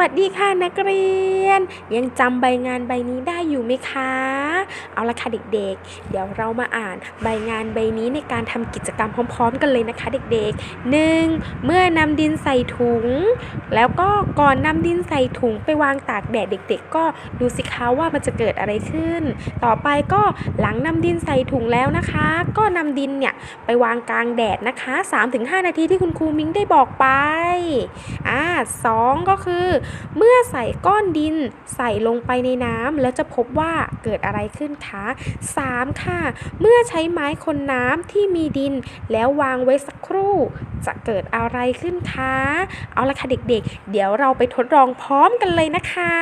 วัสดีค่ะนักเรียน ยังจำใบงานใบนี้ได้อยู่ไหมคะ เอาละค่ะเด็กๆ เดี๋ยวเรามาอ่านใบงานใบนี้ในการทำกิจกรรมพร้อม ๆ กันเลยนะคะ เด็กๆ 1. เมื่อนำดินใส่ถุง แล้วก็ก่อนนำดินใส่ถุงไปวางตากแดดเด็ก ๆ ก็ดูสิคะว่ามันจะเกิดอะไรขึ้น ต่อไปก็หลังนำดินใส่ถุงแล้วนะคะ ก็นำดินเนี่ยไปวางกลางแดดนะคะ 3-5 นาทีที่คุณครูมิ้งได้บอกไปอ่าสองก็คือเมื่อใส่ก้อนดินใส่ลงไปในน้ำแล้วจะพบว่าเกิดอะไรขึ้นคะสามค่ะ เมื่อใช้ไม้คนน้ำที่มีดิน แล้ววางไว้สักครู่ จะเกิดอะไรขึ้นคะ เอาละค่ะเด็กๆเดี๋ยวเราไปทดลองพร้อมกันเลยนะคะ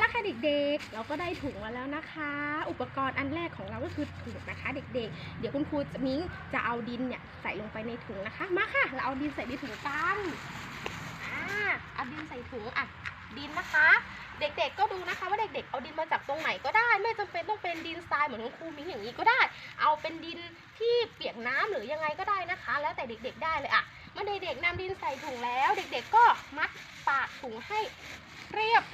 ละค่ะเด็กๆ เราก็ได้ถุงมาแล้วนะคะ อุปกรณ์อันแรกของเราก็คือถุงนะคะ เด็กๆ เดี๋ยวคุณครูมิ้งจะเอาดินเนี่ยใส่ลงไปในถุงนะคะ มาค่ะ เราเอาดินใส่ในถุงกัน เอาดินใส่ถุงอะดินนะคะ เด็กๆก็ดูนะคะว่าเด็กๆ เอาดินมาจากตรงไหนก็ได้ ไม่จำเป็นต้องเป็นดินทรายเหมือนของครูมิ้งอย่างนี้ก็ได้ เอาเป็นดินที่เปียกน้ำหรือยังไงก็ได้นะคะ แล้วแต่เด็ก ๆ ได้เลยอะเมื่อเด็กๆนำดินใส่ถุงแล้ว เด็ก ๆ ก็มัดปากถุงให้เรียบ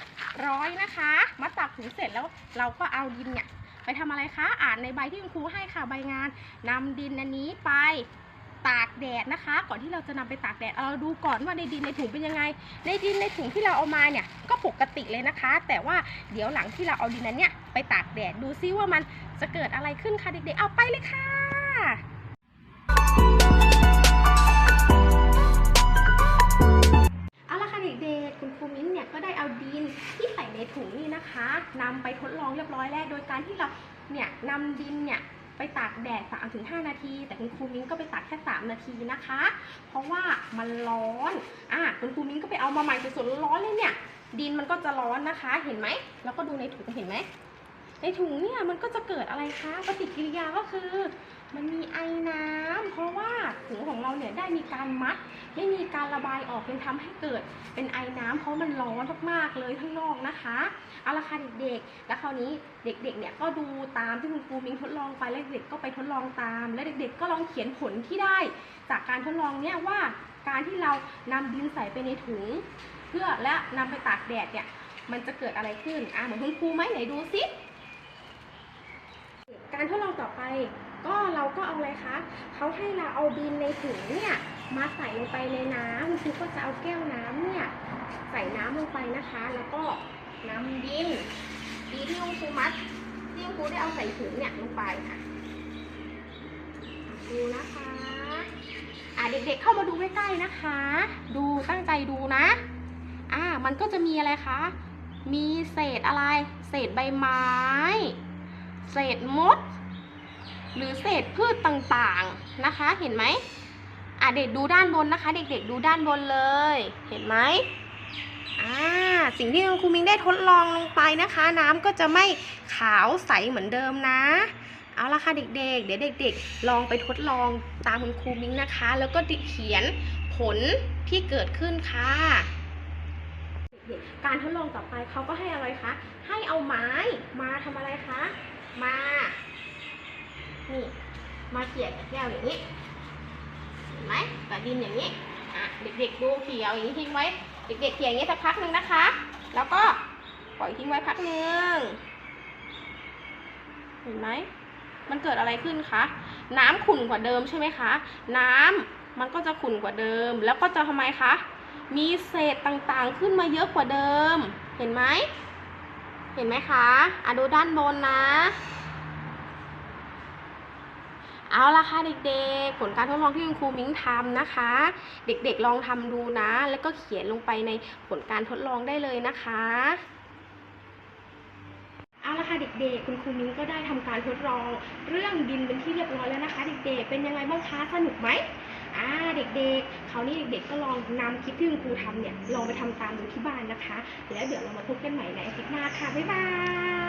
ร้อยนะคะ มัดปากถุงเสร็จแล้วเราก็เอาดินเนี่ยไปทำอะไรคะ อ่านในใบที่คุณครูให้ค่ะใบงานนำดินอันนี้ไป ตากแดดนะคะ ก่อนที่เราจะนำไปตากแดดเราดูก่อนว่าในดินในถุงเป็นยังไง ในดินในถุงที่เราเอามาเนี่ยก็ปกติเลยนะคะ แต่ว่าเดี๋ยวหลังที่เราเอาดินนั้นเนี่ยไปตากแดดดูซิว่ามันจะเกิดอะไรขึ้นค่ะเด็กๆเอาไปเลยค่ะเอาละค่ะเด็กๆคุณครูมิ้นเนี่ยก็ได้เอาดินที่ใส่ในถุงนี่นะคะนำไปทดลองเรียบร้อยแล้วโดยการที่เราเนี่ยนำดินเนี่ย ไปตากแดด3-5 นาที แต่คุณครูมิ้งก็ไปตากแค่ 3 นาทีนะคะ เพราะว่ามันร้อน อะคุณครูมิ้งก็ไปเอามาใหม่สดๆร้อนเลยเนี่ย ดินมันก็จะร้อนนะคะ เห็นไหม แล้วก็ดูในถุงเห็นไหม ในถุงเนี่ยมันก็จะเกิดอะไรคะ ปฏิกิริยาก็คือ มันมีไอน้ำเพราะว่าถุงของเราเนี่ยได้มีการมัด ไม่มีการระบายออกจึงทำให้เกิดเป็นไอน้ำเพราะมันร้อนมากๆเลยข้างนอกนะคะเอาละค่ะเด็กๆ แล้วคราวนี้เด็กๆเนี่ยก็ดูตามที่คุณครูมิ้งทดลองไปแล้วเด็กก็ไปทดลองตาม และเด็กๆ ก็ลองเขียนผลที่ได้ จากการทดลองเนี่ยว่าการที่เรานำดินใส่ไปในถุง เพื่อและนำไปตากแดดเนี่ยมันจะเกิดอะไรขึ้นอะเหมือนคุณครูไหมไหนดูสิการทดลองต่อไป ก็เราก็เอาอะไรคะเขาให้เราเอาดินในถุงเนี่ยมาใส่ลงไปในน้ำคุณครูก็จะเอาแก้วน้ำเนี่ยใส่น้ำลงไปนะคะ แล้วก็นำดินดินที่คุณครูมัดที่คุณครูได้เอาใส่ถุงเนี่ยลงไปค่ะดูนะคะอะเด็กๆเข้ามาดูใกล้ๆนะคะ ดูตั้งใจดูนะอ่ามันก็จะมีอะไรคะ มีเศษอะไร เศษใบไม้ เศษมด หรือเศษพืชต่างๆนะคะ เห็นไหมอะเด็กดูด้านบนนะคะ เด็กๆดูด้านบนเลย เห็นไหมอ่าสิ่งที่คุณครูมิงได้ทดลองลงไปนะคะ น้ำก็จะไม่ขาวใสเหมือนเดิมนะเอาละค่ะเด็กๆ เดี๋ยวเด็ก ๆ ลองไปทดลองตามคุณครูมิงนะคะ แล้วก็เขียนผลที่เกิดขึ้นค่ะการทดลองต่อไปเขาก็ให้อะไรคะ ให้เอาไม้มาทำอะไรคะ มา นี่มาเขี่ยกับแก้วอย่างนี้เห็นไหมกับดินอย่างนี้อะเด็กๆดูเขี่ยเอาอย่างนี้ทิ้งไว้ เด็กๆเขี่ยอย่างนี้สักพักหนึ่งนะคะ แล้วก็ปล่อยทิ้งไว้พักหนึ่งเห็นไหมมันเกิดอะไรขึ้นคะน้ำขุ่นกว่าเดิมใช่ไหมคะ น้ำมันก็จะขุ่นกว่าเดิม แล้วก็จะทำไมคะมีเศษต่างๆขึ้นมาเยอะกว่าเดิม เห็นไหม เห็นไหมคะ อะดูด้านบนนะ เอาละค่ะเด็กๆ ผลการทดลองที่คุณครูมิ้งทำนะคะ เด็กๆลองทำดูนะ แล้วก็เขียนลงไปในผลการทดลองได้เลยนะคะเอาละค่ะเด็กๆ คุณครูมิ้งก็ได้ทำการทดลองเรื่องดินเป็นที่เรียบร้อยแล้วนะคะเด็กๆ เป็นยังไงบ้างคะสนุกไหมอ่าเด็กๆ คราวนี้เด็กๆ ก็ลองนำคลิปที่คุณครูทำเนี่ยลองไปทำตามดูที่บ้านนะคะ แล้วเดี๋ยวเรามาพบกันใหม่ในอาทิตย์หน้าค่ะ บ๊ายบาย